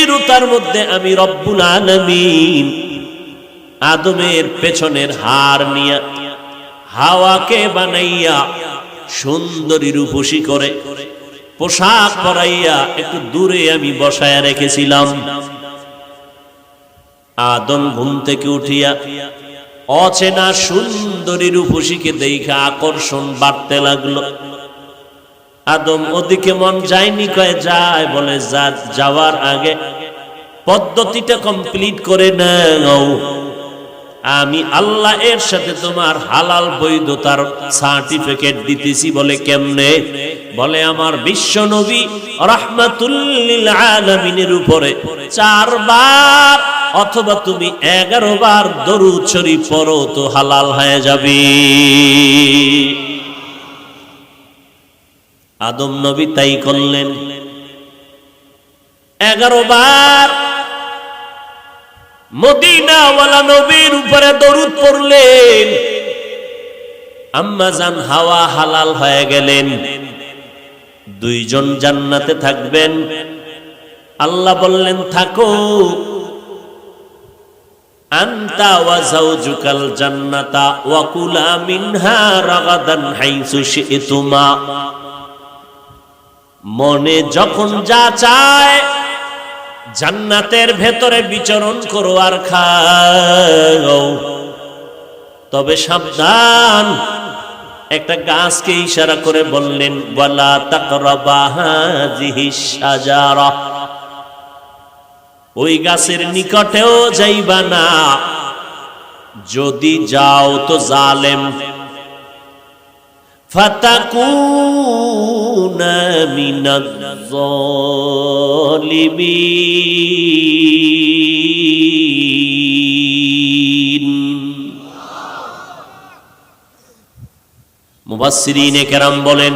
গভীরতার মধ্যে আমি রব্বুল আলমিন আদমের পেছনের হার নিয়া, হাওয়াকে বানাইয়া, সুন্দরী রূপসী করে, পোশাক পরাইয়া একটু দূরে আমি বসায়া রেখেছিলাম। আদম ঘুম থেকে উঠিয়া অচেনা সুন্দরী রূপসীকে দেখা আকর্ষণ বাড়তে লাগল। আদম ওদিকে মন যায়নি, কয়ে, যায়, বলে যাওয়ার আগে পদ্ধতিটা কমপ্লিট করে নাও। আমি আল্লাহ এর সাথে তোমার হালাল বৈধতার সার্টিফিকেট দিতেছি বলে কেমনে? বলে, আমার বিশ্ব নবী রহমাতুল্লিল উপরে চারবার অথবা তুমি এগারো বার দরুদ শরীফ পড়ো তো হালাল হয়ে যাবে। আদম নবী তাই করলেন। এগারো বার মদিনাওয়ালা নবীর উপরে দরুদ পড়লেন। আম্মা আম্মাজান হাওয়া হালাল হয়ে গেলেন। দুইজন জান্নাতে থাকবেন। আল্লাহ বললেন, থাকো। আন্তা জান্নাতা ওয়া মিনহা রাগাদান হাইসু শি'তুমা। মনে যখন যা চায়, জান্নাতের ভেতরে বিচরণ করো আর খাও। তবে সাবধান, একটা গাছকে ইশারা করে বললেন বলা শাজারা। ওই গাছের নিকটেও যাইবা না। যদি যাও তো জালেম। فتكون من الظالمين মুবাসসিরিনে কেরাম বলেন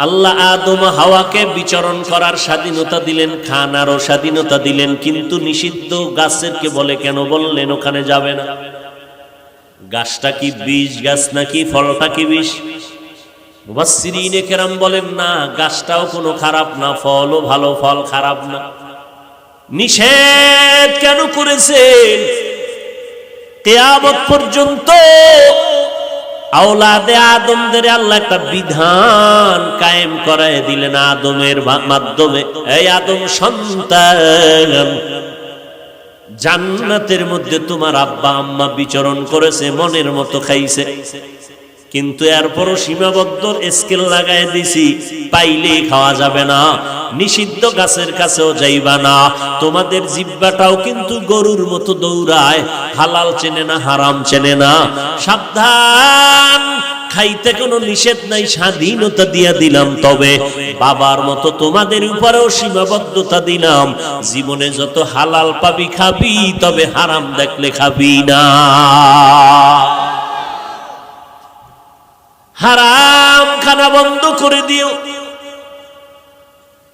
আল্লাহ আদম হাওয়াকে বিচরণ করার স্বাধীনতা দিলেন খানারও স্বাধীনতা দিলেন কিন্তু নিষিদ্ধ গাছেরকে বলে কেন বললেন ওখানে যাবে না গাছটা কি বিষ গাছ নাকি ফলটা কি বিষ মুবাসসিরিনে কেরাম বলেন, না, গাছটাও কোনো খারাপ না, ফলও ভালো, ফল খারাপ না। নিষেধ কেন করেছেন? কেয়ামত পর্যন্ত আওলাদে আদমদের আল্লাহ একটা বিধান কায়েম করায় দিলেন আদমের মাধ্যমে। এই আদম সন্তান। জান্নাতের মধ্যে তোমার আব্বা, আম্মা বিচরণ করেছে, মনের মতো খাইছে। কিন্তু এরপরও সীমাবদ্ধ স্কেল লাগাই দিছি, পাইলে খাওয়া যাবে না, নিষিদ্ধ গাছের কাছেও যাইবা না। তোমাদের জিব্বাটাও কিন্তু গরুর মতো দৌড়ায়, হালাল চেনে না, হারাম চেনে না। সাবধান! খাইতে কোনো নিষেধ নাই, স্বাধীনতা দিয়া দিলাম তবে। বাবার মতো তোমাদের উপরেও সীমাবদ্ধতা দিলাম। জীবনে যত হালাল পাবি খাবি, তবে হারাম দেখলে খাবি না। হারাম খানা বন্ধ করে দিও।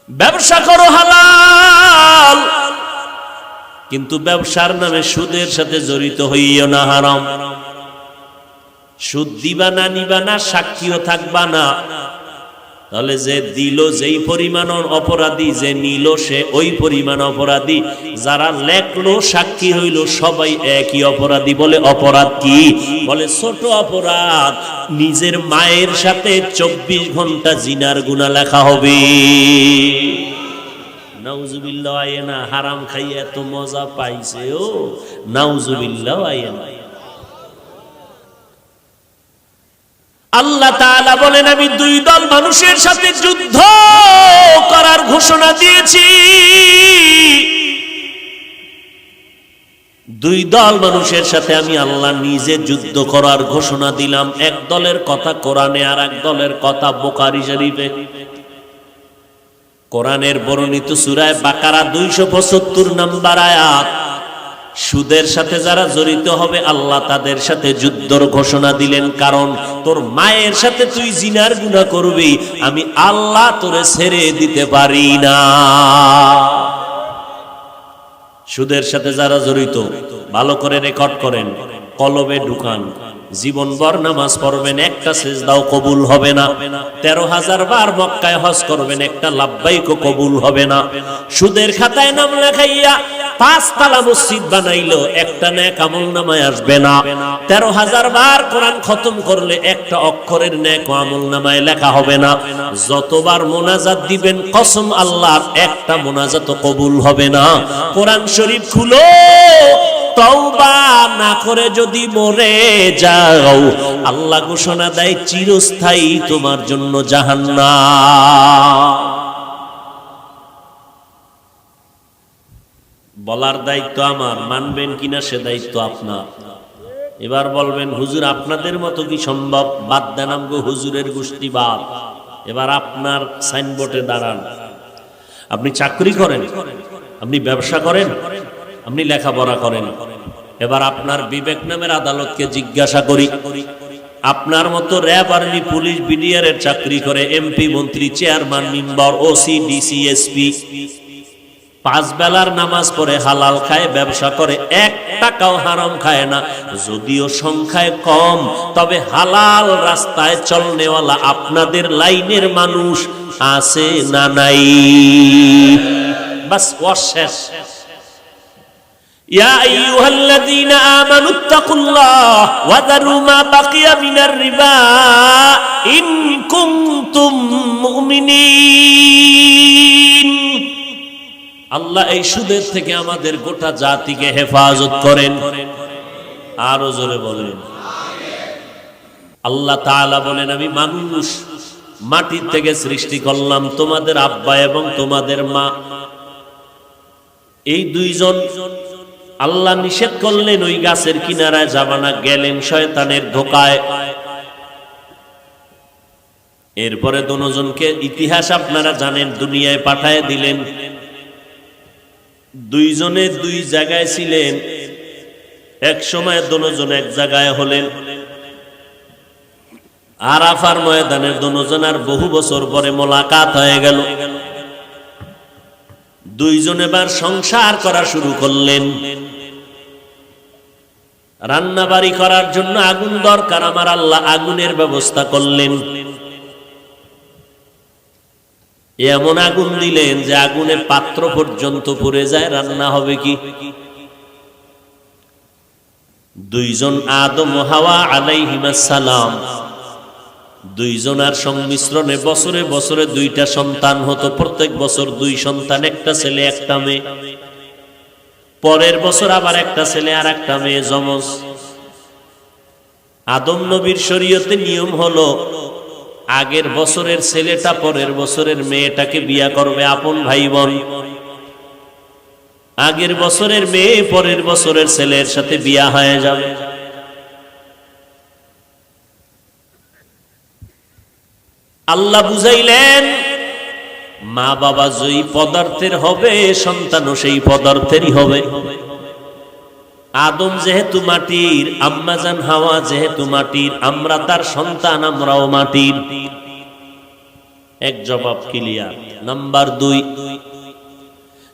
ব্যবসা করো হালাল। কিন্তু ব্যবসার নামে সুদের সাথে জড়িত হইও না, হারাম। সুদ দিবা না নিবা না, সাক্ষীও থাকবা না। তাহলে যে দিল যেই পরিমাণ অপরাধী, যে নিল সে ওই পরিমাণ অপরাধী। যারা লেখলো, সাক্ষী হইল, সবাই একই অপরাধী বলে, অপরাধ কি? বলে, ছোট অপরাধ, নিজের মায়ের সাথে চব্বিশ ঘণ্টা জিনার গুণা লেখা হবে। নাউজুবিল্লাহ, আয়েনা, হারাম খাইয়া এত মজা পাইছে ও। নাউজুবিল্লাহ, আয়েনা। আল্লাহ তাআলা বলেন, আমি দুই দল মানুষের সাথে যুদ্ধ করার ঘোষণা দিয়েছি। দুই দল মানুষের সাথে আমি আল্লাহ নিজে যুদ্ধ করার ঘোষণা দিলাম। এক দলের কথা কোরআনে আর এক দলের কথা বোকারি শরীফে। কোরআনের বর্ণিত সুরায় বাকারা দুইশো পঁচাত্তর নাম্বার আয়াত। সুদের সাথে যারা জড়িত হবে, আল্লাহ তাদের সাথে যুদ্ধর ঘোষণা দিলেন, কারণ তোর মায়ের সাথে তুই জিনার গুণা করবি, আমি আল্লাহ তোরে ছেড়ে দিতে পারি না। সুদের সাথে যারা জড়িত, ভালো করে রেকর্ড করেন, কলমে ঢুকান। জীবন ভর নামাজ পড়বেন, একটা সেজদাও কবুল হবে না। তেরো হাজার বার মক্কায় হজ করবেন, একটা লাভবাইকও কবুল হবে না। সুদের খাতায় নাম লেখাইয়া খতম করলে একটা অক্ষরের হবে না। যতবার মোনাজাত দিবেন, কসম আল্লাহর, একটা মোনাজাত কবুল হবে না। কোরআন শরীফ খুলো তওবা না করে যদি মরে যাও, আল্লাহ ঘোষণা দেয় চিরস্থায়ী তোমার জন্য জাহান্নাম। বলার দায়িত্ব আমার, মানবেন কিনা সে দায়িত্ব আপনার। এবার বলবেন, হুজুর, আপনাদের মতো কি সম্ভব? বাদ দেন আমগো হুজুরের গোষ্ঠী বাদ এবার আপনার সাইনবোর্ডে দাঁড়ান। আপনি চাকরি করেন? আপনি ব্যবসা করেন? আপনি লেখাপড়া করেন। এবার আপনার বিবেক নামের আদালতকে জিজ্ঞাসা করি। আপনার মতো র্যাব আর্মি, পুলিশ, বিডিআর এর চাকরি করে এমপি, মন্ত্রী, chairman, member, OC, DC, SP. পাঁচ বেলার নামাজ পড়ে হালাল খায়, ব্যবসা করে, এক টাকাও হারাম খায় না। যদিও সংখ্যায় কম, তবে হালাল রাস্তায় চলনেওয়ালা আপনাদের লাইনের মানুষ আছে না নাই? বাস অশেষ يا أيها الذين آمنوا اتقوا الله وذروا ما بقي من الربا إن كنتم مؤمنين আল্লাহ এই সুদের থেকে আমাদের গোটা জাতিকে হেফাজত করেন আরো জোরে বলেন আল্লাহ তাআলা বলেন আমি মানুষ মাটির থেকে সৃষ্টি করলাম তোমাদের আব্বা এবং তোমাদের মা এই দুইজন আল্লাহ নিষেধ করলেন ওই গাছের কিনারায় যাবানা গেলেন শয়তানের ধোকায়। এরপরে দুজনকে ইতিহাস আপনারা জানেন, দুনিয়ায় পাঠায় দিলেন। দুইজনে দুই জায়গায় ছিলেন। এক সময় দুজন এক জায়গায় হলেন। আরাফার ময়দানের দুজন আর বহু বছর পরে মোলাকাত হয়ে গেল। দুইজন এবার সংসার করা শুরু করলেন। রান্না বাড়ি করার জন্য আগুন দরকার, আমার আল্লাহ আগুনের ব্যবস্থা করলেন। এমন আগুন দিলেন যে আগুনে পাত্র পর্যন্ত পুড়ে যায়, রান্না হবে কি? দুইজন আদম হাওয়া আলাইহিমাসালাম দুইজনার সংমিশ্রণে বছরে বছরে দুইটা সন্তান হতো, প্রত্যেক বছর দুই সন্তান, একটা ছেলে, একটা মেয়ে। পরের বছর আবার একটা ছেলে আর একটা মেয়ে, যমজ। আদম নবীর শরীয়তে নিয়ম হলো, আগের বছরের ছেলেটা পরের বছরের মেয়েটাকে বিয়া করবে আপন ভাই বোন আগের বছরের মেয়ে পরের বছরের ছেলের সাথে বিয়া হয়ে যাবে। আল্লাহ বুঝাইলেন, মা বাবা যেই পদার্থের হবে, সন্তানও সেই পদার্থেরই হবে। আদম যেহেতু মাটির আম্মাজান হাওয়া যেহেতু মাটির, আমরা তার সন্তান, আমরাও মাটির। এক জবাব ক্লিয়ার। নাম্বার দুই,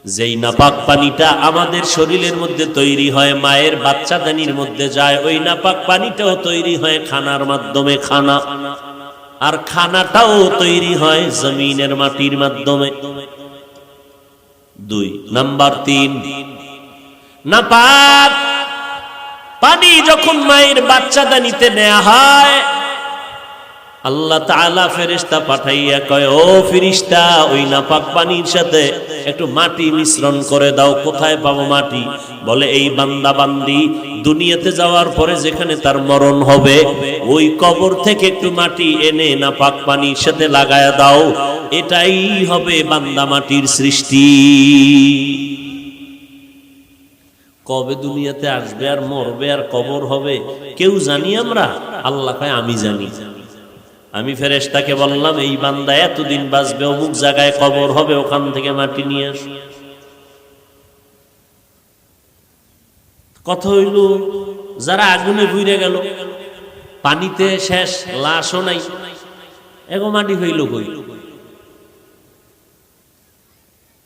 যেই নাপাক পানিটা আমাদের শরীরের মধ্যে তৈরি হয়, মায়ের বাচ্চাদানির মধ্যে যায়, ওই নাপাক পানিটাও তৈরি হয়, খানার মাধ্যমে খানা। আর খানাটাও তৈরি হয় জমিনের মাটির মাধ্যমে। দুই। নাম্বার তিন। নাপাক। পানি যখন মায়ের বাচ্চাদানিতে নেওয়া হয় আল্লাহ তাআলা ফেরেশতা পাঠাইয়া কয়, ও ফেরেশতা, ওই নাপাক পানির সাথে একটু মাটি মিশ্রণ করে দাও, কোথায় পাবো মাটি? বলে, এই বান্দা বান্দি, দুনিয়াতে যাওয়ার পরে যেখানে তার মরণ হবে, ওই কবর থেকে একটু মাটি এনে নাপাক পানির সাথে লাগায়া দাও, এটাই হবে বান্দা মাটির সৃষ্টি। কবে দুনিয়াতে আসবে আর মরবে আর কবর হবে, কেউ জানি আমরা? আল্লাহ কয়, আমি জানি। আমি ফেরেশতাকে বললাম, এই বান্দা এতদিন বাঁচবে, অমুক জায়গায় কবর হবে, ওখান থেকে মাটি নিয়ে আস। কথা হইল, যারা আগুনে ঘুরে গেল, পানিতে শেষ লাশও নাই, এগো মাটি হইল কই?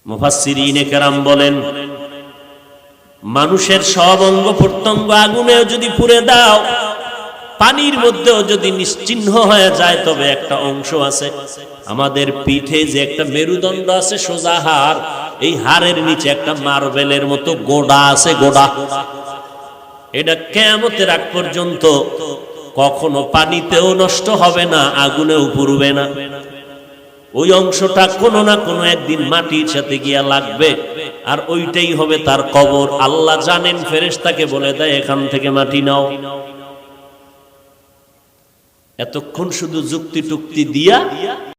মুফাসসিরিনে কেরাম বলেন, মানুষের সব অঙ্গ প্রত্যঙ্গ আগুনে যদি পুড়ে দাও পানির মধ্যেও যদি নিশ্চিহ্ন হয়ে যায়, তবে একটা অংশ আছে। আমাদের পিঠে যে একটা মেরুদণ্ড আছে, সোজা হাড়, এই হাড়ের নিচে একটা মার্বেলের মতো গোড়া আছে, গোড়া। এটা কেমতের আগ পর্যন্ত কখনো পানিতেও নষ্ট হবে না, আগুনেও পুড়বে না। ওই অংশটা কোনো না কোনো একদিন মাটির সাথে গিয়া লাগবে, আর ওইটাই হবে তার কবর। আল্লাহ জানেন, ফেরেশতাকে বলে দেয়, এখান থেকে মাটি নাও। এতক্ষণ শুধু যুক্তি টুক্তি দিয়া